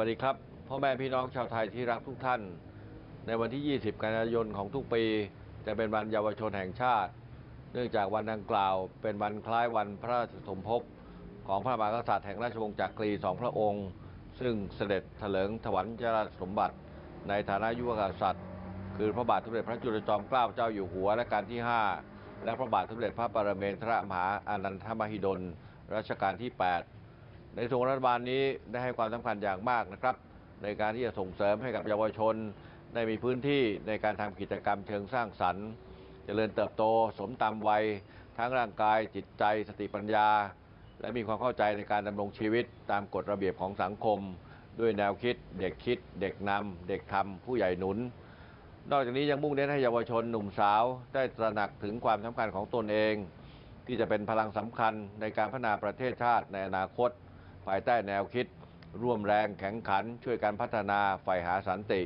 สวัสดีครับพ่อแม่พี่น้องชาวไทยที่รักทุกท่าน ในวันที่ 20 กันยายนของทุกปี จะเป็นวันเยาวชนแห่งชาติ เนื่องจากวันดังกล่าว เป็นวันคล้ายวันพระราชสมภพของพระมหากษัตริย์แห่งราชวงศ์จักรีสองพระองค์ ซึ่งเสด็จเถลิงถวัลยราชสมบัติ ในฐานะยุวกษัตริย์ คือพระบาทสมเด็จพระจุลจอมเกล้าเจ้าอยู่หัวและการที่ 5 และพระบาทสมเด็จพระปรเมนทรมหาอานันทมหิดลรัชกาลที่ 8 ในส่วนรัฐบาลนี้ได้ให้ความสำคัญอย่างมากนะครับ ในการที่จะส่งเสริมให้กับเยาวชน ได้มีพื้นที่ในการทำกิจกรรมเชิงสร้างสรรค์เจริญเติบโตสมตามวัย ทั้งร่างกายจิตใจ สติปัญญา และมีความเข้าใจในการดำรงชีวิตตามกฎระเบียบของสังคม ด้วยแนวคิด เด็กคิด เด็กนำเด็กทำผู้ใหญ่หนุน นอกจากนี้ยังมุ่งเน้นให้เยาวชนหนุ่มสาว ได้ตระหนักถึงความสำคัญของตนเอง ที่จะเป็นพลังสำคัญในการพัฒนาประเทศชาติในอนาคตายใต้แนวคิด ร่วมแรงแข็งขัน ช่วยกันพัฒนาฝ่หาสันติ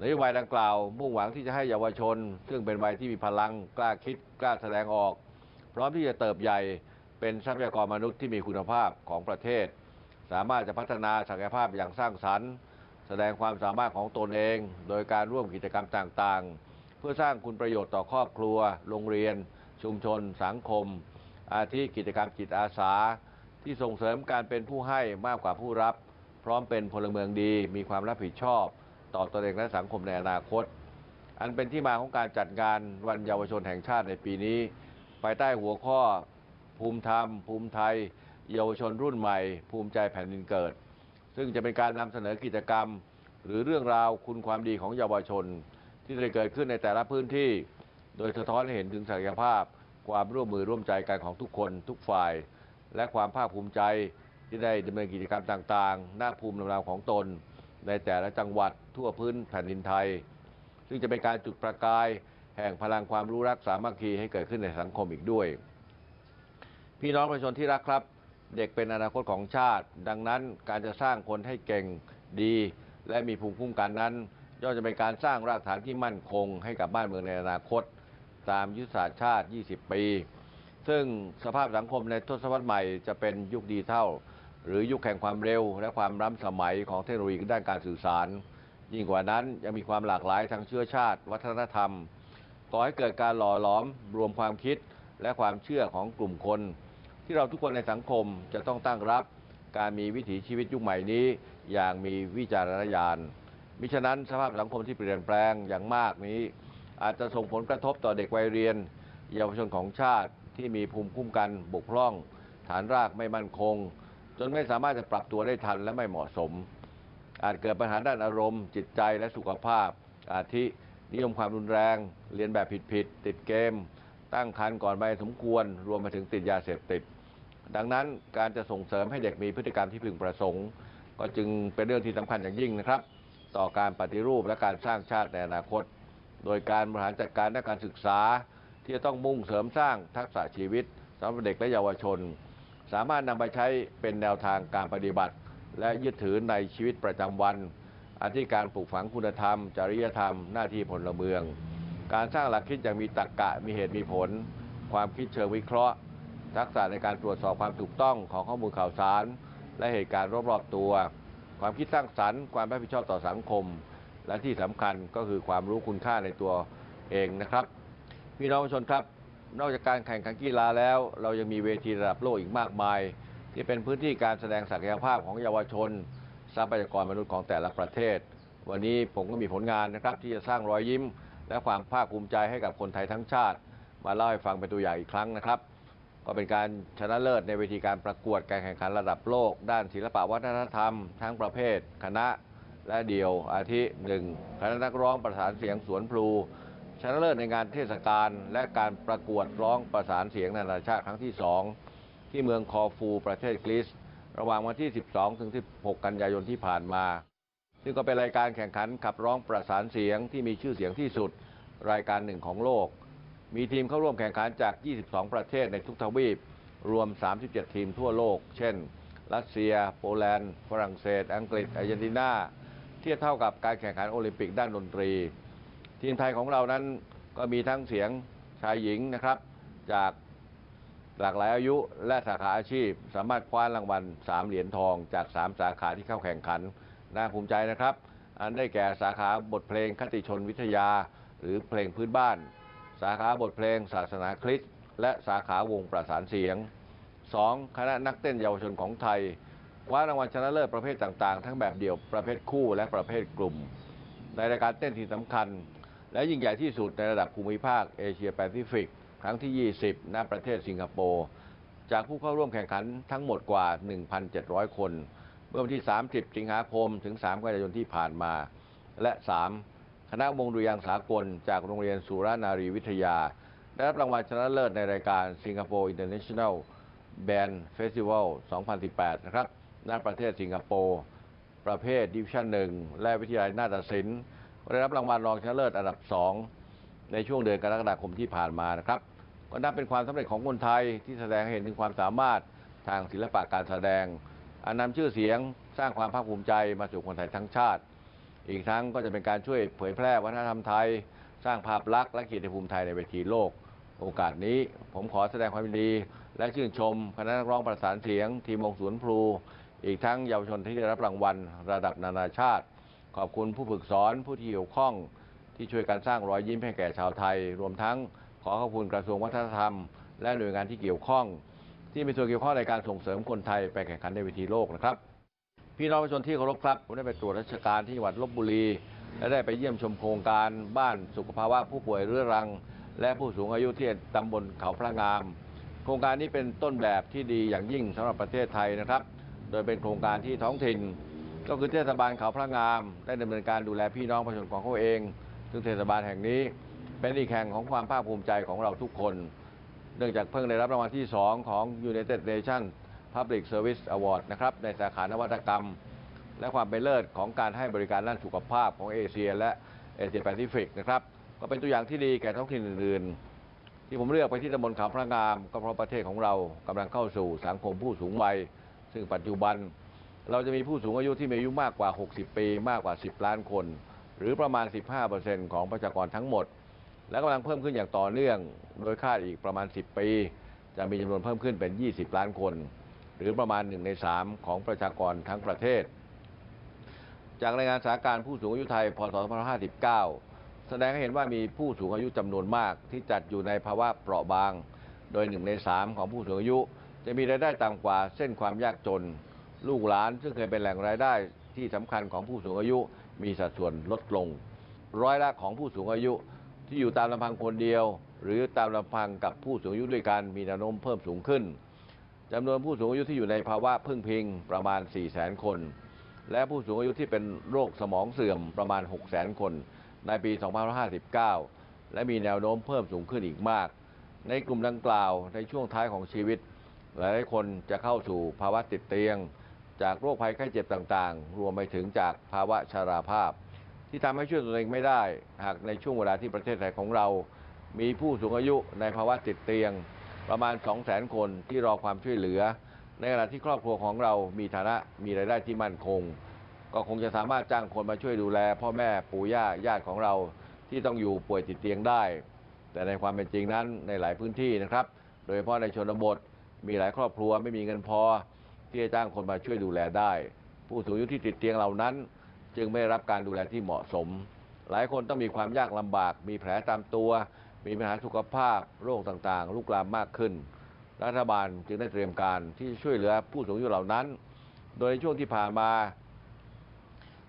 นโยบายดังกล่าวมุ่งหวังที่จะให้เยาวชน ซึ่งเป็นวัยที่มีพลังกล้าคิดกล้าแสดงออก พร้อมที่จะเติบใหญ่เป็นทรัพยากรมนุษย์ที่มีคุณภาพของประเทศ สามารถจะพัฒนาศักยภาพอย่างสร้างสรรค์ แสดงความสามารถของตนเอง โดยการร่วมกิจกรรมต่างๆ เพื่อสร้างคุณประโยชน์ต่อครอบครัว โรงเรียน ชุมชน สังคม อาทิกิจกรรมจิตอาสา ที่ส่งเสริมการเป็นผู้ให้มากกว่าผู้รับ พร้อมเป็นพลเมืองดี มีความรับผิดชอบ ต่อตนเองและสังคมในอนาคต อันเป็นที่มาของการจัดงานวันเยาวชนแห่งชาติในปีนี้ ภายใต้หัวข้อ ภูมิธรรม ภูมิไทย เยาวชนรุ่นใหม่ ภูมิใจแผ่นดินเกิด ซึ่งจะเป็นการนำเสนอกิจกรรม หรือเรื่องราวคุณความดีของเยาวชน ที่ได้เกิดขึ้นในแต่ละพื้นที่ โดยสะท้อนให้เห็นถึงศักยภาพ ความร่วมมือร่วมใจกันของทุกคนทุกฝ่าย และความภาคภูมิใจที่ได้ดำเนินกิจกรรมต่างๆ หน้าภูมิลำเนาของตน ในแต่ละจังหวัดทั่วพื้นแผ่นดินไทย ซึ่งจะเป็นการจุดประกาย แห่งพลังความรู้รักสามัคคีให้เกิดขึ้นในสังคมอีกด้วย พี่น้องประชาชนที่รักครับ เด็กเป็นอนาคตของชาติ ดังนั้นการจะสร้างคนให้เก่งดี และมีภูมิคุ้มกันนั้นย่อมจะเป็นการสร้างรากฐานที่มั่นคงให้กับบ้านเมืองในอนาคต ตามยุทธศาสตร์ชาติ 20 ปี ซึ่งสภาพสังคมในทศวรรษใหม่จะเป็นยุคดิจิทัลหรือยุคแห่งความเร็ว และความล้ำสมัยของเทคโนโลยีด้านการสื่อสาร ยิ่งกว่านั้นยังมีความหลากหลายทางเชื้อชาติ วัฒนธรรมก่อให้เกิดการหล่อหลอม รวมความคิดและความเชื่อของกลุ่มคน ที่เราทุกคนในสังคมจะต้องตั้งรับการมีวิถีชีวิตยุคใหม่นี้ อย่างมีวิจารณญาณมิฉะนั้นสภาพสังคมที่เปลี่ยนแปลงอย่างมากนี้ อาจจะส่งผลกระทบต่อเด็กวัยเรียน เยาวชนของชาติ ที่มีภูมิคุ้มกันบกพร่อง ฐานรากไม่มั่นคง จนไม่สามารถจะปรับตัวได้ทันและไม่เหมาะสม อาจเกิดปัญหาด้านอารมณ์ จิตใจและสุขภาพ อาทินิยมความรุนแรง เรียนแบบผิดๆติดเกม ตั้งครรภ์ก่อนวัยสมควร รวมไปถึงติดยาเสพติด ดังนั้นการจะส่งเสริมให้เด็กมีพฤติกรรมที่พึงประสงค์ ก็จึงเป็นเรื่องที่สำคัญอย่างยิ่งนะครับ ต่อการปฏิรูปและการสร้างชาติในอนาคต โดยการบริหารจัดการด้านการศึกษา ที่จะต้องมุ่งเสริมสร้างทักษะชีวิตสำหรับเด็กและเยาวชน สามารถนำไปใช้เป็นแนวทางการปฏิบัติ และยึดถือในชีวิตประจำวันอาทิการปลูกฝังคุณธรรม จริยธรรม หน้าที่พลเมือง การสร้างหลักคิดอย่างมีตรรกะมีเหตุมีผล ความคิดเชิงวิเคราะห์ ทักษะในการตรวจสอบความถูกต้องของข้อมูลข่าวสาร และเหตุการณ์รอบๆตัว ความคิดสร้างสรรค์ ความรับผิดชอบต่อสังคม และที่สำคัญก็คือความรู้คุณค่าในตัวเองนะครับ พี่น้องประชาชนครับ นอกจากการแข่งขันกีฬาแล้ว เรายังมีเวทีระดับโลกอีกมากมาย ที่เป็นพื้นที่การแสดงศักยภาพของเยาวชน ทรัพยากรมนุษย์ของแต่ละประเทศ วันนี้ผมก็มีผลงานนะครับที่จะสร้างรอยยิ้ม และความภาคภูมิใจให้กับคนไทยทั้งชาติ มาเล่าให้ฟังเป็นตัวอย่างอีกครั้งนะครับ ก็เป็นการชนะเลิศในเวทีการประกวดการแข่งขันระดับโลก ด้านศิลปวัฒนธรรม ทั้งประเภท คณะและเดี่ยวอาทิหนึ่งคณะนักร้องประสานเสียงสวนพลู ชนะเลิศในงานเทศกาลและการประกวดร้องประสานเสียงนานาชาติครั้งที่ 2 ที่เมืองคอฟูประเทศกรีซระหว่างวันที่ 12 ถึง 16 กันยายนที่ผ่านมา ซึ่งก็เป็นรายการแข่งขันขับร้องประสานเสียงที่มีชื่อเสียงที่สุดรายการหนึ่งของโลก มีทีมเข้าร่วมแข่งขันจาก 22 ประเทศในทุกทวีป รวม 37 ทีมทั่วโลก เช่น รัสเซีย โปแลนด์ ฝรั่งเศส อังกฤษอาร์เจนตินา เทียบเท่ากับการแข่งขันโอลิมปิกด้านดนตรี ทีมไทยของเรานั้นก็มีทั้งเสียงชายหญิงนะครับ จากหลากหลายอายุและสาขาอาชีพ สามารถคว้ารางวัล 3 เหรียญทองจาก 3 สาขาที่เข้าแข่งขันน่าภูมิใจนะครับ อันได้แก่สาขาบทเพลงคติชนวิทยา หรือเพลงพื้นบ้าน สาขาบทเพลงศาสนาคริสต์และสาขาวงประสานเสียง 2. คณะนักเต้นเยาวชนของไทยคว้ารางวัลชนะเลิศประเภทต่างๆ ทั้งแบบเดี่ยวประเภทคู่และประเภทกลุ่ม ในรายการเต้นที่สำคัญ และยิ่งใหญ่ที่สุดในระดับภูมิภาคเอเชียแปซิฟิกครั้งที่ 20 ณ ประเทศสิงคโปร์ จากผู้เข้าร่วมแข่งขันทั้งหมดกว่า 1,700 คน เมื่อวันที่ 30 สิงหาคม ถึง 3 กันยายนที่ผ่านมา และ 3. คณะวงดุริยางสากล จากโรงเรียนสุรานารีวิทยา ได้รับรางวัลชนะเลิศในรายการ Singapore International Band Festival 2018 นะครับ ณ ประเทศสิงคโปร์ ประเภทดิวิชั่นหนึ่งและวิทยาลัยนาฏศิลป์ ได้รับรางวัลรองชนะเลิศอันดับ 2 ในช่วงเดือนกรกฎาคมที่ผ่านมานะครับก็นับเป็นความสำเร็จของคนไทยที่แสดงให้เห็นถึงความสามารถทางศิลปะการแสดง อันนำชื่อเสียงสร้างความภาคภูมิใจมาสู่คนไทยทั้งชาติ อีกทั้งก็จะเป็นการช่วยเผยแพร่วัฒนธรรมไทย สร้างภาพลักษณ์และเกียรติภูมิไทยในเวทีโลก โอกาสนี้ผมขอแสดงความยินดี และชื่นชมคณะนักร้องประสานเสียง ทีมวงสวนพลู อีกทั้งเยาวชนที่ได้รับรางวัลระดับนานาชาติ ขอบคุณผู้ฝึกสอนผู้ที่เกี่ยวข้องที่ช่วยกันสร้างรอยยิ้มให้แก่ชาวไทย รวมทั้งขอขอบคุณกระทรวงวัฒนธรรม และหน่วยงานที่เกี่ยวข้อง ที่มีส่วนเกี่ยวข้องในการส่งเสริมคนไทยไปแข่งขันในเวทีโลกนะครับ พี่น้องประชาชนที่เคารพครับผมได้ไปตรวจราชการที่จังหวัดลบบุรี และได้ไปเยี่ยมชมโครงการบ้านสุขภาวะผู้ป่วยเรื้อรัง และผู้สูงอายุที่ตำบลเขาพระงาม โครงการนี้เป็นต้นแบบที่ดีอย่างยิ่งสำหรับประเทศไทยนะครับ โดยเป็นโครงการที่ท้องถิ่น ก็คือเทศบาลเขาพระงาม ได้ดำเนินการดูแลพี่น้องประชาชนของเขาเอง ซึ่งเทศบาลแห่งนี้เป็นอีกแห่งของความภาคภูมิใจของเราทุกคน เนื่องจากเพิ่งได้รับรางวัลที่ 2 ของ United Nations Public Service Award นะครับในสาขานวัตกรรม และความเป็นเลิศของการให้บริการด้านสุขภาพของเอเชีย และเอเชียแปซิฟิกนะครับก็เป็นตัวอย่างที่ดีแก่ท้องถิ่นอื่นๆ ที่ผมเลือกไปที่ตำบลเขาพระงาม ก็เพราะประเทศของเรากำลังเข้าสู่สังคมผู้สูงวัย ซึ่งปัจจุบัน เราจะมีผู้สูงอายุที่มีอายุมากกว่า 60 ปีมากกว่า 10 ล้านคน หรือประมาณ 15%ของประชากรทั้งหมด และกำลังเพิ่มขึ้นอย่างต่อเนื่อง โดยคาดอีกประมาณ 10 ปี จะมีจำนวนเพิ่มขึ้นเป็น 20 ล้านคน หรือประมาณ 1 ใน 3 ของประชากรทั้งประเทศ จากรายงานสถานการณ์ผู้สูงอายุไทยพศ2559 แสดงให้เห็นว่ามีผู้สูงอายุจำนวนมากที่จัดอยู่ในภาวะเปราะบาง โดย 1 ใน 3 ของผู้สูงอายุ จะมีรายได้ต่ำกว่าเส้นความยากจน ลูกหลานซึ่งเคยเป็นแหล่งรายได้ที่สำคัญของผู้สูงอายุมีสัดส่วนลดลงร้อยละของผู้สูงอายุที่อยู่ตามลำพังคนเดียว หรือตามลำพังกับผู้สูงอายุด้วยกันมีแนวโน้มเพิ่มสูงขึ้นจำนวนผู้สูงอายุที่อยู่ในภาวะพึ่งพิงประมาณ 4 0 0 0 0 0 คน และผู้สูงอายุที่เป็นโรคสมองเสื่อมประมาณ 6 0 0 0 0 0 คน ในปี 2559 และมีแนวโน้มเพิ่มสูงขึ้นอีกมาก ในกลุ่มดังกล่าวในช่วงท้ายของชีวิต หลายคนจะเข้าสู่ภาวะติดเตียง จากโรคภัยไข้เจ็บต่างๆ รวมไปถึงจากภาวะชราภาพ ที่ทำให้ช่วยตัวเองไม่ได้ หากในช่วงเวลาที่ประเทศไทยของเรา มีผู้สูงอายุในภาวะติดเตียง ประมาณ 200,000 คนที่รอความช่วยเหลือ ในขณะที่ครอบครัวของเรามีฐานะมีรายได้ที่มั่นคง ก็คงจะสามารถจ้างคนมาช่วยดูแล พ่อแม่ปู่ย่าญาติของเราที่ต้องอยู่ป่วยติดเตียงได้ แต่ในความเป็นจริงนั้นในหลายพื้นที่นะครับ โดยเฉพาะในชนบทมีหลายครอบครัวไม่มีเงินพอ ที่จะจ้างคนมาช่วยดูแลได้ ผู้สูงอายุที่ติดเตียงเหล่านั้น จึงไม่ได้รับการดูแลที่เหมาะสม หลายคนต้องมีความยากลำบาก มีแผลตามตัว มีปัญหาสุขภาพโรคต่างๆลุกลามมากขึ้น รัฐบาลจึงได้เตรียมการที่จะช่วยเหลือผู้สูงอายุเหล่านั้น โดยในช่วงที่ผ่านมา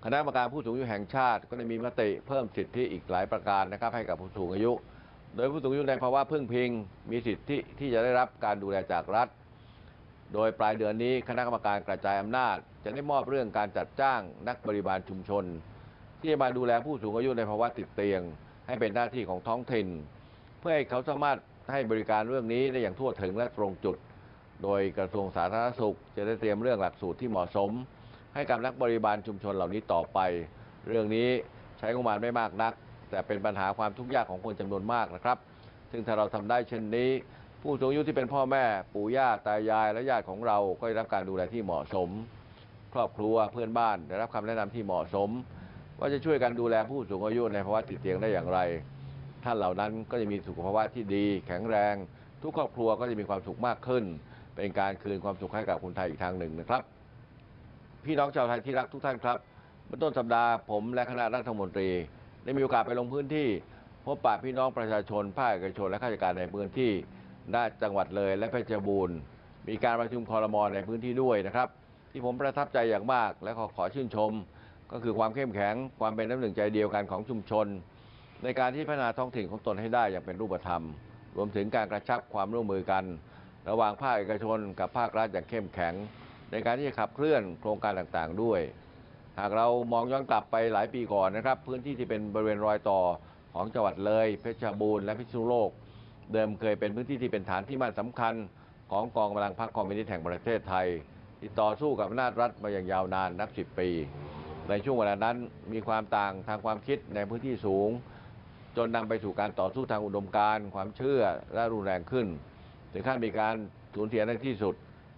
คณะกรรมการผู้สูงอายุแห่งชาติ ก็ได้มีมติเพิ่มสิทธิอีกหลายประการนะครับให้กับผู้สูงอายุ โดยผู้สูงอายุในภาวะพึ่งพิง มีสิทธิที่จะได้รับการดูแลจากรัฐ โดยปลายเดือนนี้คณะกรรมการกระจายอำนาจจะได้มอบเรื่องการจัดจ้างนักบริบาลชุมชน ที่จะมาดูแลผู้สูงอายุในภาวะติดเตียง ให้เป็นหน้าที่ของท้องถิ่น เพื่อให้เขาสามารถให้บริการเรื่องนี้ได้อย่างทั่วถึงและตรงจุด โดยกระทรวงสาธารณสุข จะได้เตรียมเรื่องหลักสูตรที่เหมาะสม ให้กับนักบริบาลชุมชนเหล่านี้ต่อไป เรื่องนี้ใช้งบประมาณไม่มากนัก แต่เป็นปัญหาความทุกข์ยากของคนจำนวนมากนะครับ ซึ่งถ้าเราทำได้เช่นนี้ ผู้สูงอายุที่เป็นพ่อแม่ปู่ย่าตายายและญาติของเราก็ได้รับการดูแลที่เหมาะสม ครอบครัวเพื่อนบ้านได้รับคำแนะนำที่เหมาะสม ว่าจะช่วยกันดูแลผู้สูงอายุในภาวะติดเตียงได้อย่างไร ท่านเหล่านั้นก็จะมีสุขภาวะที่ดี แข็งแรง ทุกครอบครัวก็จะมีความสุขมากขึ้น เป็นการคืนความสุขให้กับคนไทยอีกทางหนึ่งนะครับ พี่น้องชาวไทยที่รักทุกท่านครับเมื่อต้นสัปดาห์ผมและคณะรัฐมนตรี ได้มีโอกาสไปลงพื้นที่พบปะพี่น้องประชาชนภาคเอกชนและข้าราชการในพื้นที่ ณจังหวัดเลยและเพชรบูรณ์ มีการประชุมคอรมอในพื้นที่ด้วยนะครับ ที่ผมประทับใจอย่างมาก และขอขอชื่นชม ก็คือความเข้มแข็งความเป็นน้ำหนึ่งใจเดียวกันของชุมชน ในการที่พัฒนาท้องถิ่นของตนให้ได้อย่างเป็นรูปธรรม รวมถึงการกระชับความร่วมมือกัน ระหว่างภาคเอกชน กับภาครัฐอย่างเข้มแข็ง ในการที่จะขับเคลื่อนโครงการต่างๆด้วย หากเรามองย้อนกลับไปหลายปีก่อนนะครับ พื้นที่ที่เป็นบริเวณรอยต่อของจังหวัดเลย เพชรบูรณ์และพิษณุโลก เดิมเคยเป็นพื้นที่ที่เป็นฐานที่มั่นสำคัญ ของกองกำลังพรรคคอมมิวนิสต์แห่งประเทศไทย ที่ต่อสู้กับอำนาจรัฐมาอย่างยาวนานนับสิบปี ในช่วงเวลานั้นมีความต่างทางความคิดในพื้นที่สูง จนนำไปสู่การต่อสู้ทางอุดมการณ์ความเชื่อและรุนแรงขึ้นถึงขั้นมีการสูญเสียในที่สุด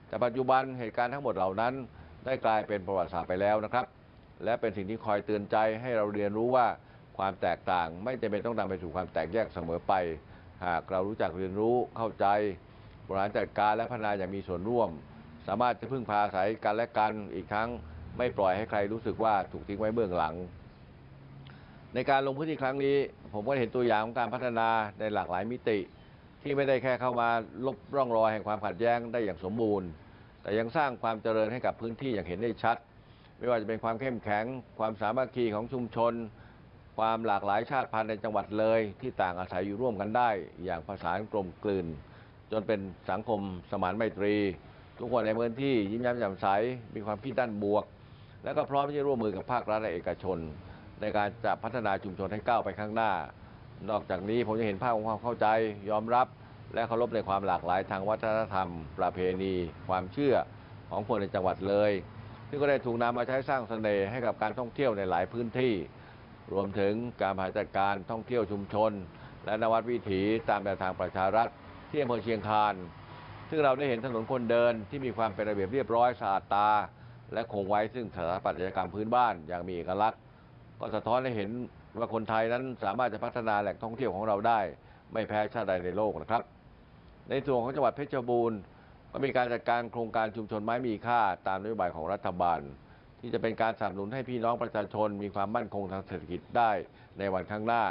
แต่ปัจจุบันเหตุการณ์ทั้งหมดเหล่านั้น ได้กลายเป็นประวัติศาสตร์ไปแล้วนะครับ และเป็นสิ่งที่คอยเตือนใจให้เราเรียนรู้ว่าความแตกต่างไม่จำเป็นต้องนำไปสู่ความแตกแยกเสมอไป หากเรารู้จักเรียนรู้เข้าใจบริหารจัดการและพัฒนาอย่างมีส่วนร่วม สามารถจะพึ่งพาอาศัยกันและกันอีกทั้งไม่ปล่อยให้ใครรู้สึกว่าถูกทิ้งไว้เบื้องหลัง ในการลงพื้นที่ครั้งนี้ ผมก็เห็นตัวอย่างของการพัฒนาในหลากหลายมิติ ที่ไม่ได้แค่เข้ามาลบร่องรอยแห่งความขัดแย้งได้อย่างสมบูรณ์ แต่ยังสร้างความเจริญให้กับพื้นที่อย่างเห็นได้ชัด ไม่ว่าจะเป็นความเข้มแข็ง ความสามัคคีของชุมชน ความหลากหลายชาติพันธุ์ในจังหวัดเลย ที่ต่างอาศัยอยู่ร่วมกันได้ อย่างผสานกลมกลืน จนเป็นสังคมสมานไมตรี ทุกคนในพื้นที่ยิ้มแย้มแจ่มใสมีความคิดด้านบวก และก็พร้อมที่จะร่วมมือกับภาครัฐและเอกชน ในการจะพัฒนาชุมชนให้ก้าวไปข้างหน้า นอกจากนี้ผมจะเห็นภาพของความเข้าใจยอมรับ และเคารพในความหลากหลายทางวัฒนธรรม ประเพณี ความเชื่อของคนในจังหวัดเลยซึ่งก็ได้ถูกนำมาใช้สร้างเสน่ห์ให้กับการท่องเที่ยวในหลายพื้นที่ รวมถึงการบริหารจัดการท่องเที่ยวชุมชน และนวัดวิถีตามแนวทางประชารัฐที่อำเภอเชียงคานซึ่งเราได้เห็นถนนคนเดินที่มีความเป็นระเบียบเรียบร้อยสะอาดตา และคงไว้ซึ่งสถาปัตยกรรมพื้นบ้านอย่างมีเอกลักษณ์ ก็สะท้อนให้เห็นว่าคนไทยนั้นสามารถจะพัฒนาแหล่งท่องเที่ยวของเราได้ ไม่แพ้ชาติใดในโลกนะครับ ในส่วนของจังหวัดเพชรบูรณ์ก็มีการจัดการโครงการชุมชนไม้มีค่าตามนโยบายของรัฐบาล ที่จะเป็นการสนับสนุนให้พี่น้องประชาชนมีความมั่นคงทางเศรษฐกิจได้ในวันข้างหน้า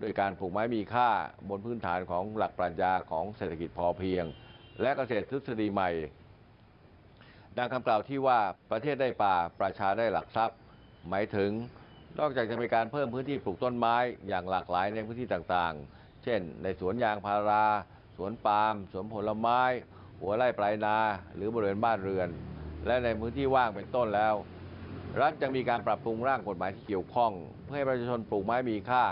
โดยการปลูกไม้มีค่าบนพื้นฐานของหลักปรัชญาของเศรษฐกิจพอเพียง และเกษตรทฤษฎีใหม่ ดังคำกล่าวที่ว่าประเทศได้ป่าประชาได้หลักทรัพย์ หมายถึงนอกจากจะมีการเพิ่มพื้นที่ปลูกต้นไม้อย่างหลากหลายในพื้นที่ต่างๆ เช่น ในสวนยางพารา สวนปาล์ม สวนผลไม้ หัวไร่ปลายนา หรือบริเวณบ้านเรือน และในพื้นที่ว่างเป็นต้นแล้ว รัฐยังมีการปรับปรุงร่างกฎหมายที่เกี่ยวข้องเพื่อให้ประชาชนปลูกไม้มีค่า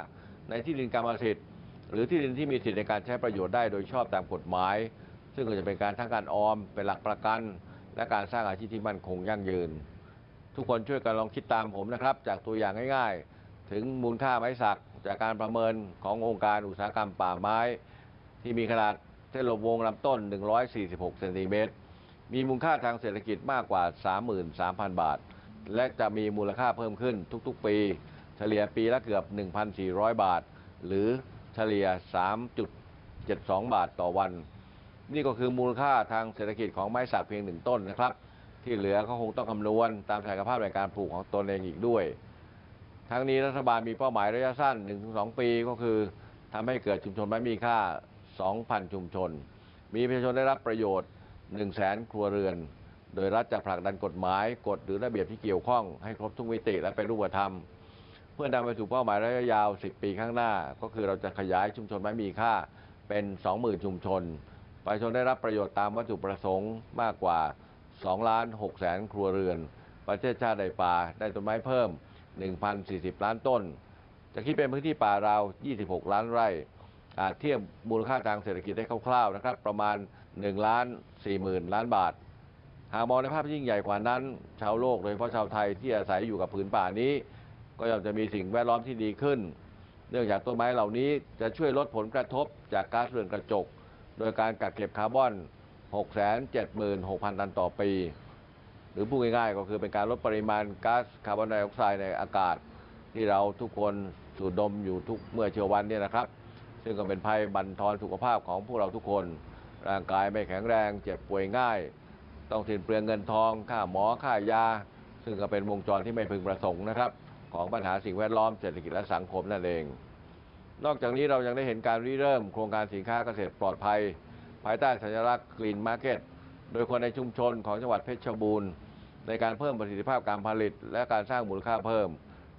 ในที่ดินกรรมสิทธิ์ หรือที่ดินที่มีสิทธิในการใช้ประโยชน์ได้โดยชอบตามกฎหมาย ซึ่งก็จะเป็นการทั้งการออมเป็นหลักประกัน และการสร้างอาชีพที่มั่นคงยั่งยืน ทุกคนช่วยกันลองคิดตามผมนะครับ จากตัวอย่างง่าย ๆ ถึงมูลค่าไม้สักจากการประเมินขององค์การอุตสาหกรรมป่าไม้ ที่มีขนาดเส้นรอบวงลำต้น 146 เซนติเมตรมีมูลค่าทางเศรษฐกิจมากกว่า 33,000 บาท และจะมีมูลค่าเพิ่มขึ้นทุกๆปีเฉลี่ยปีละเกือบ 1,400 บาท หรือเฉลี่ย 3.72 บาทต่อวัน นี่ก็คือมูลค่าทางเศรษฐกิจของไม้สักเพียงหนึ่งต้นนะครับ ที่เหลือก็คงต้องคำนวณตามศักยภาพในการปลูกของตนเองอีกด้วย ทั้งนี้รัฐบาลมีเป้าหมายระยะสั้น 1-2 ปีก็คือทำให้เกิดชุมชนไม้มีค่า 2,000 ชุมชน มีประชาชนได้รับประโยชน์ 100,000 ครัวเรือน โดยรัฐจะผลักดันกฎหมายกฎหรือระเบียบที่เกี่ยวข้องให้ครบทุกมิติและเป็นรูปธรรม เพื่อนำไปสู่เป้าหมายระยะยาว 10 ปีข้างหน้า ก็คือเราจะขยายชุมชนไม้มีค่าเป็น 20,000 ชุมชน ประชาชนได้รับประโยชน์ตามวัตถุประสงค์มากกว่า2ล้าน6แสนครัวเรือน ประเทศชาติได้ป่าได้ต้นไม้เพิ่ม 1,040 ล้านต้น จะคิดเป็นพื้นที่ป่าเรา 26 ล้านไร่อาจเทียบมูลค่าทางเศรษฐกิจได้คร่าวๆนะครับประมาณ1ล้าน4หมื่นล้านบาท หากมองในภาพที่ยิ่งใหญ่กว่านั้น ชาวโลกโดยเฉพาะชาวไทยที่อาศัยอยู่กับผืนป่านี้ ก็ย่อมจะมีสิ่งแวดล้อมที่ดีขึ้น เนื่องจากต้นไม้เหล่านี้จะช่วยลดผลกระทบจากก๊าซเรือนกระจก โดยการกักเก็บคาร์บอน 676,000 ตันต่อปี หรือพูดง่ายๆ ก็คือเป็นการลดปริมาณก๊าซคาร์บอนไดออกไซด์ในอากาศ ที่เราทุกคนสูดดมอยู่ทุกเมื่อเช้าวันเนี่ยนะครับ ซึ่งก็เป็นภัยบั่นทอนสุขภาพของพวกเราทุกคน ร่างกายไม่แข็งแรง เจ็บป่วยง่าย ต้องสิ้นเปลืองเงินทองค่าหมอค่ายา ซึ่งก็เป็นวงจรที่ไม่พึงประสงค์นะครับ ของปัญหาสิ่งแวดล้อมเศรษฐกิจและสังคมนั่นเอง นอกจากนี้เรายังได้เห็นการริเริ่ม โครงการสินค้าเกษตรปลอดภัย ภายใต้สัญลักษณ์ Green Market โดยคนในชุมชนของจังหวัดเพชรบูรณ์ ในการเพิ่มประสิทธิภาพการผลิต และการสร้างมูลค่าเพิ่ม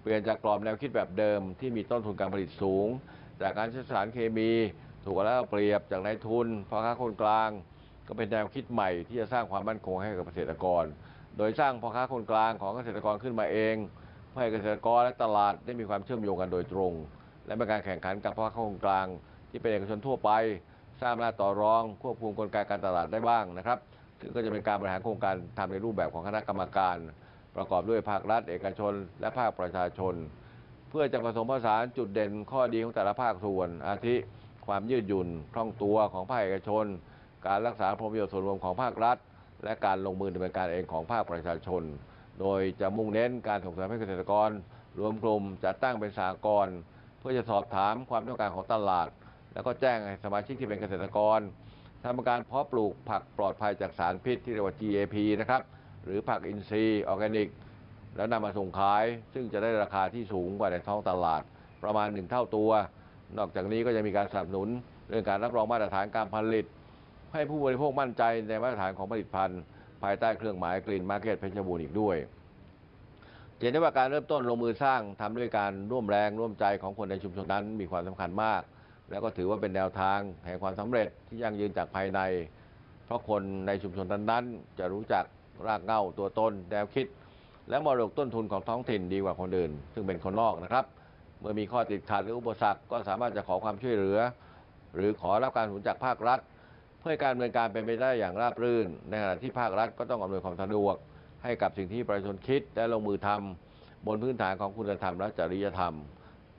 เปลี่ยนจากกรอบแนวคิดแบบเดิม ที่มีต้นทุนการผลิตสูง จากการใช้สารเคมี ถูกแล้วเอาเปรียบจากนายทุนพ่อค้าคนกลาง ก็เป็นแนวคิดใหม่ที่จะสร้างความมั่นคงให้กับเกษตรกร โดยสร้างพ่อค้าคนกลางของเกษตรกรขึ้นมาเองเพื่อให้เกษตรกรและตลาดได้มีความเชื่อมโยงกันโดยตรง และเป็นการแข่งขันกับพ่อค้าคนกลาง ที่เป็นเอกชนทั่วไปสร้างอำนาจต่อรอง ควบคุมกลไกการตลาดได้บ้างนะครับซึ่งก็จะเป็นการบริหารโครงการทำในรูปแบบของคณะกรรมการ ประกอบด้วยภาครัฐ เอกชน และภาคประชาชน เพื่อจะผสมผสานจุดเด่นข้อดีของแต่ละภาคส่วน อาทิความยืดหยุ่นคล่องตัวของภาคเอกชน การรักษาผลประโยชน์ส่วนรวมของภาครัฐ และการลงมือดำเนินการเองของภาคประชาชน โดยจะมุ่งเน้นการส่งเสริมให้เกษตรกร รวมกลุ่มจัดตั้งเป็นสหกรณ์เพื่อจะสอบถามความต้องการของตลาด แล้วก็แจ้งให้สมาชิกที่เป็นเกษตรกรทำการเพาะปลูกผักปลอดภัยจากสารพิษที่เรียกว่า GAP นะครับหรือผักอินทรีย์ออร์แกนิก แล้วนำมาส่งขาย ซึ่งจะได้ราคาที่สูงกว่าในท้องตลาดประมาณ1เท่าตัว นอกจากนี้ก็จะมีการสนับสนุนเรื่องการรับรองมาตรฐานการผลิต ให้ผู้บริโภคมั่นใจในมาตรฐานของผลิตภัณฑ์ภายใต้เครื่องหมายกรีนมาร์เก็ตเพชรบูรณ์อีกด้วยเห็นได้ว่าการเริ่มต้นลงมือสร้างทำด้วยการร่วมแรงร่วมใจของคนในชุมชนนั้นมีความสำคัญมาก แล้วก็ถือว่าเป็นแนวทางแห่งความสำเร็จที่ยั่งยืนจากภายใน เพราะคนในชุมชนนั้นๆ จะรู้จักรากเหง้าตัวตนแนวคิด และมรดกต้นทุนของท้องถิ่นดีกว่าคนอื่น ซึ่งเป็นคนนอกนะครับ เมื่อมีข้อติดขัดหรืออุปสรรคก็สามารถจะขอความช่วยเหลือ หรือขอรับการสนับสนุนจากภาครัฐ เพื่อให้การดำเนินการเป็นไปได้อย่างราบรื่น ในขณะที่ภาครัฐก็ต้องอำนวยความสะดวก ให้กับสิ่งที่ประชาชนคิดและลงมือทำบนพื้นฐานของคุณธรรมและจริยธรรม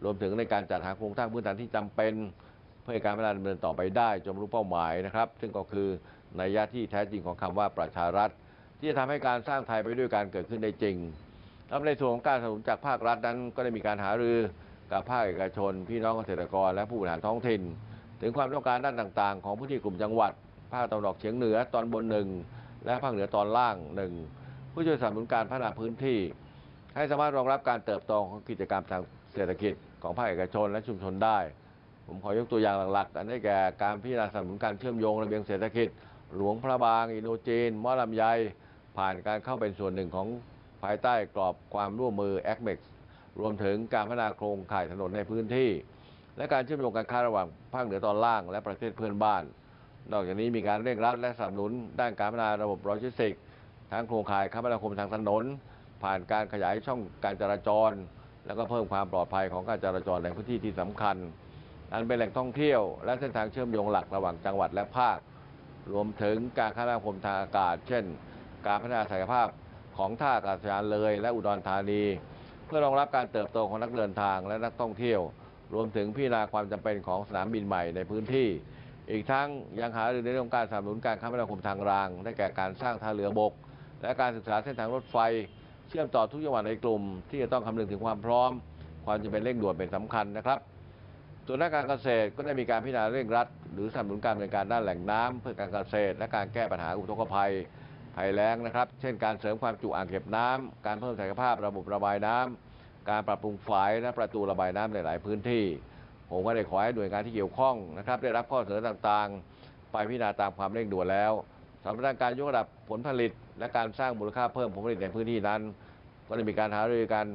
รวมถึงในการจัดหาโครงสร้างพื้นฐานที่จำเป็น เพื่อให้การพัฒนาดำเนินต่อไปได้จนรรลุเป้าหมายนะครับ ซึ่งก็คือในยะที่แท้จริงของคำว่าประชารัฐ ที่จะทำให้การสร้างไทยไปด้วยการเกิดขึ้นได้จริงแล้วในส่วนของการสนับสนุนจากภาครัฐนั้น ก็ได้มีการหารือกับภาคเอกชน พี่น้องเกษตรกรและผู้บริหารท้องถิ่น ถึงความต้องการด้านต่าง ๆ ของพื้นที่กลุ่มจังหวัด ภาคตะวันออกเฉียงเหนือตอนบนหนึ่งและภาคเหนือตอนล่างหนึ่งเพื่อช่วยสนับสนุนการพัฒนาพื้นที่ ให้สามารถรองรับการเติบโตของกิจกรรมทางเศรษฐกิจของภาคเอกชนและชุมชนได้ ผมขอยกตัวอย่างหลักๆ อันได้แก่การพิจารณาสนับสนุนการเชื่อมโยงระเบียงเศรษฐกิจ หลวงพระบาง อินโดจีนมอลำไยผ่านการเข้าเป็นส่วนหนึ่งของภายใต้กรอบความร่วมมือ a c m e x รวมถึงการพัฒนาโครงข่ายถนนในพื้นที่ และการเชื่อมโยงการค้าระหว่างภาคเหนือตอนล่างและประเทศเพื่อนบ้าน นอกจากนี้มีการเร่งรัดและสนับสนุนด้านการพัฒนาระบบโลจิสติกส์ทั้งโครงข่ายคมนาคมทางถนน ผ่านการขยายช่องการจราจร แล้วก็เพิ่มความปลอดภัยของการจราจรในพื้นที่ที่สำคัญ อันเป็นแหล่งท่องเที่ยว และเส้นทางเชื่อมโยงหลักระหว่างจังหวัดและภาค รวมถึงการคมนาคมทางอากาศ เช่น การพัฒนาศักยภาพของท่าอากาศยานเลย และอุดรธานี เพื่อรองรับการเติบโตของนักเดินทางและนักท่องเที่ยว รวมถึงพิจารณาความจำเป็นของสนามบินใหม่ในพื้นที่ อีกทั้งยังหารือในเรื่องการสนับสนุนการคมนาคมทางราง ได้แก่การสร้างท่าเรือบก และการศึกษาเส้นทางรถไฟ เชื่อมต่อทุกจังหวัดในกลุ่ม ที่จะต้องคำนึงถึงความพร้อม ความจำเป็นเร่งด่วนเป็นสำคัญนะครับส่วนด้านการเกษตรก็ได้มีการพิจารณาเร่งรัด หรือสนับสนุนการดำเนินการด้านแหล่งน้ำเพื่อการเกษตร และการแก้ปัญหาอุทกภัยภัยแล้งนะครับ เช่น การเสริมความจุอ่างเก็บน้ำการเพิ่มศักยภาพระบบระบายน้ำ การปรับปรุงฝายและประตูระบายน้ำในหลายพื้นที่ ผมก็ได้ขอให้หน่วยงานที่เกี่ยวข้องนะครับได้รับข้อเสนอต่างๆ ไปพิจารณาตามความเร่งด่วนแล้วสำหรับการยกระดับผลผลิต และการสร้างมูลค่าเพิ่มผลผลิตในพื้นที่นั้น ก็ได้มีการหารือกัน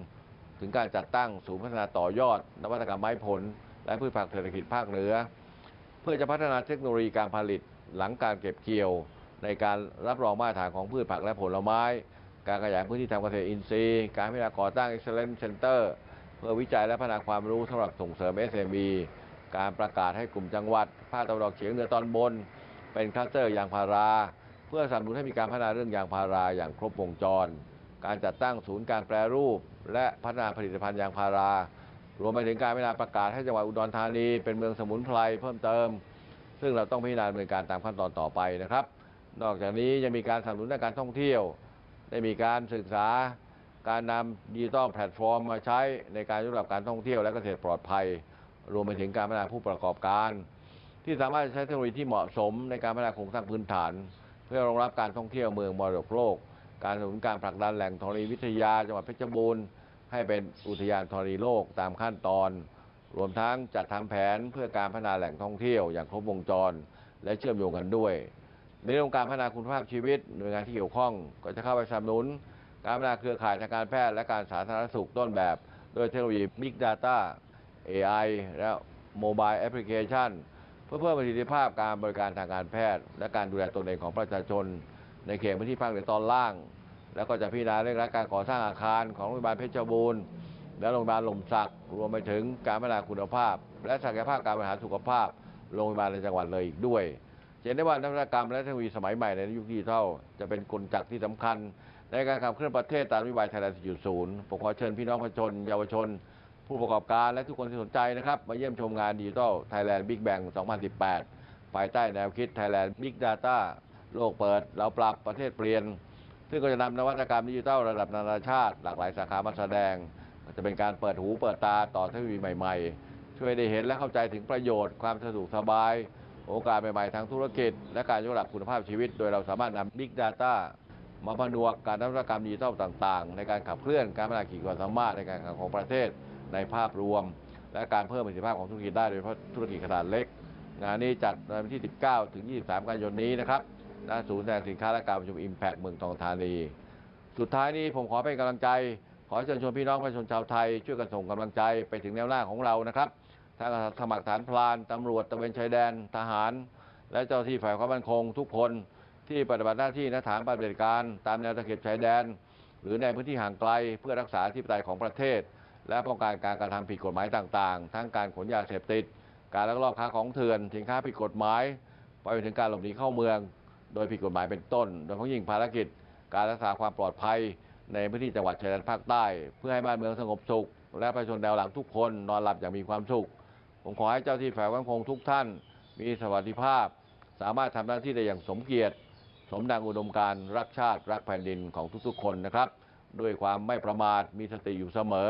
ถึงการจัดตั้งศูนย์พัฒนาต่อยอด นวัตกรรมไม้ผล และพืชผักเศรษฐกิจภาคเหนือ เพื่อจะพัฒนาเทคโนโลยีการผลิตหลังการเก็บเกี่ยว ในการรับรองมาตรฐานของพืชผักและผลไม้ การขยายพื้นที่ทางเกษตรอินทรีย์ การพัฒนาก่อตั้ง Excellence Center เพื่อวิจัยและพัฒนาความรู้สำหรับส่งเสริม SME การประกาศให้กลุ่มจังหวัดภาคตะวันออกเฉียงเหนือตอนบน เป็นคลัสเตอร์ยางพารา เพื่อสนับสนุนให้มีการพัฒนาเรื่องยางพาราอย่างครบวงจร การจัดตั้งศูนย์การแปรรูป และพัฒนาผลิตภัณฑ์ยางพารา รวมไปถึงการพิจารณาประกาศให้จังหวัดอุดรธานีเป็นเมืองสมุนไพรเพิ่มเติม ซึ่งเราต้องพิจารณาดำเนินการตามขั้นตอนต่อไปนะครับ นอกจากนี้ยังมีการสนับสนุนด้านการท่องเที่ยว ได้มีการศึกษาการนำดิจิทัลแพลตฟอร์มมาใช้ในการยกระดับการท่องเที่ยวและเกษตรปลอดภัย รวมไปถึงการพัฒนาผู้ประกอบการ ที่สามารถใช้เทคโนโลยีที่เหมาะสมในการพัฒนาโครงสร้างพื้นฐาน เพื่อรองรับการท่องเที่ยวเมืองมรดกโลก การสนับสนุนการผลักดันแหล่งธรณีวิทยาจังหวัดเพชรบูรณ์ให้เป็นอุทยานธรณีโลกตามขั้นตอน รวมทั้งจัดทำแผนเพื่อการพัฒนาแหล่งท่องเที่ยวอย่างครบวงจร และเชื่อมโยงกันด้วย ในเรื่องของการพัฒนาคุณภาพชีวิตหน่วยงานที่เกี่ยวข้องก็จะเข้าไปสนับสนุน การพัฒนาเครือข่ายทางการแพทย์และการสาธารณสุขต้นแบบด้วยเทคโนโลยี Big Data AI และ Mobile Application เพื่อเพิ่มประสิทธิภาพการบริการทางการแพทย์ และการดูแลตนเองของประชาชน ในเขตพื้นที่ภาคเหนือตอนล่าง แล้วก็จะพิจารณาเรื่องรัดการก่อสร้างอาคารของโรงพยาบาลเพชรบูรณ์และโรงพยาบาลหล่มสักรวมไปถึงการพัฒนาคุณภาพ และศักยภาพการบริหารสุขภาพโรงพยาบาลในจังหวัดเลยอีกด้วย เห็นได้ว่านวัตกรรมและเทคโนโลยีสมัยใหม่ในยุคดิจิทัลจะเป็นกลจักรที่สำคัญ ในการขับเคลื่อนประเทศตามนโยบายไทยแลนด์4.0 ผมขอเชิญพี่น้องประชาชนเยาวชน ผู้ประกอบการและทุกคนที่สนใจนะครับ มาเยี่ยมชมงานดิจิทัลไทยแลนด์บิ๊กแบง2018 ภายใต้แนวคิด Thailand Big Data โลกเปิด เราปรับประเทศเปลี่ยน ซึ่งก็จะนำนวัตกรรมดิจิทัลระดับนานาชาติ หลากหลายสาขามาแสดง จะเป็นการเปิดหูเปิดตาต่อเทคโนโลยีใหม่ ๆ ช่วยได้เห็นและเข้าใจถึงประโยชน์ความสะดวกสบาย โอกาสใหม่ๆทางธุรกิจ และการยกระดับคุณภาพชีวิต โดยเราสามารถนำ Big Data มาผนวกการนวัตกรรมดิจิทัลต่างๆ ในการขับเคลื่อนการพัฒนาขีดความสามารถในการแข่งขันของประเทศในภาพรวม และการเพิ่มประสิทธิภาพของธุรกิจได้โดยเฉพาะธุรกิจขนาดเล็กงานนี้จัดในวันที่ 19 ถึง 23 กันยายนนี้นะครับณศูนย์แสดงสินค้าและการประชุม Impact เมืองทองธานี สุดท้ายนี้ผมขอเป็นกำลังใจ ขอเชิญชวนพี่น้องประชาชนชาวไทย ช่วยกันส่งกำลังใจไปถึงแนวหน้าของเรานะครับ ทั้งสมัครฐานพลานตำรวจตระเวนชายแดนทหาร และเจ้าหน้าที่ฝ่ายความมั่นคง ทุกคนที่ปฏิบัติหน้าที่ในฐานปฏิบัติการ ตามแนวตะเข็บชายแดน หรือในพื้นที่ห่างไกลเพื่อรักษาที่ปไตยของประเทศ และป้องกันการกระทำผิดกฎหมายต่างๆ ทั้งการขนยาเสพติด การลักลอบค้าของเถื่อนสินค้าผิดกฎหมายไปจนถึงการหลบหนีเข้าเมือง โดยผิดกฎหมายเป็นต้น โดยเฉพาะยิ่งภารกิจ การรักษาความปลอดภัยในพื้นที่จังหวัดชายแดนภาคใต้ เพื่อให้บ้านเมืองสงบสุข และประชาชนแนวหลังทุกคนนอนหลับอย่างมีความสุข ผมขอให้เจ้าที่ฝ่ายความมั่นคงทุกท่าน มีสวัสดิภาพ สามารถทำหน้าที่ได้อย่างสมเกียรติ สมดังอุดมการรักชาติรักแผ่นดินของทุกๆ คนนะครับ ด้วยความไม่ประมาทมีสติอยู่เสมอ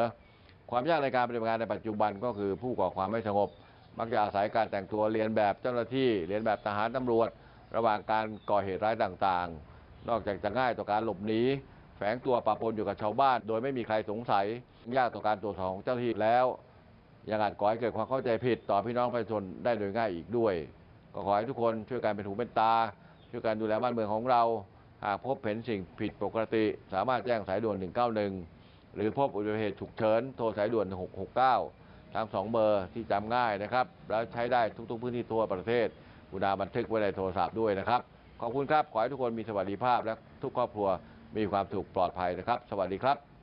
ความยากในการปฏิบัติงานในปัจจุบันก็คือผู้ก่อความไม่สงบ มักจะอาศัยการแต่งตัวเรียนแบบเจ้าหน้าที่เรียนแบบทหารตำรวจ ระหว่างการก่อเหตุร้ายต่างๆ นอกจากจะง่ายต่อการหลบหนีแฝงตัวปะปนอยู่กับชาวบ้าน โดยไม่มีใครสงสัยยากต่อการตรวจสอบของเจ้าหน้าที่แล้ว ยังอาจก่อให้เกิดความเข้าใจผิดต่อพี่น้องประชาชนได้โดยง่ายอีกด้วย ก็ขอให้ทุกคนช่วยกันเป็นหูเป็นตา ช่วยกันดูแลบ้านเมืองของเรา หากพบเห็นสิ่งผิดปกติ สามารถแจ้งสายด่วน 191 หรือพบอุบัติเหตุฉุกเฉินโทรสายด่วน 669 ทั้งสองเบอร์ที่จำง่ายนะครับ แล้วใช้ได้ทุกๆพื้นที่ทั่วประเทศกุณาบันทึกไว้ในโทรศัพท์ด้วยนะครับ ขอบคุณครับ ขอให้ทุกคนมีสวัสดิภาพและทุกครอบครัวมีความสุขปลอดภัยนะครับ สวัสดีครับ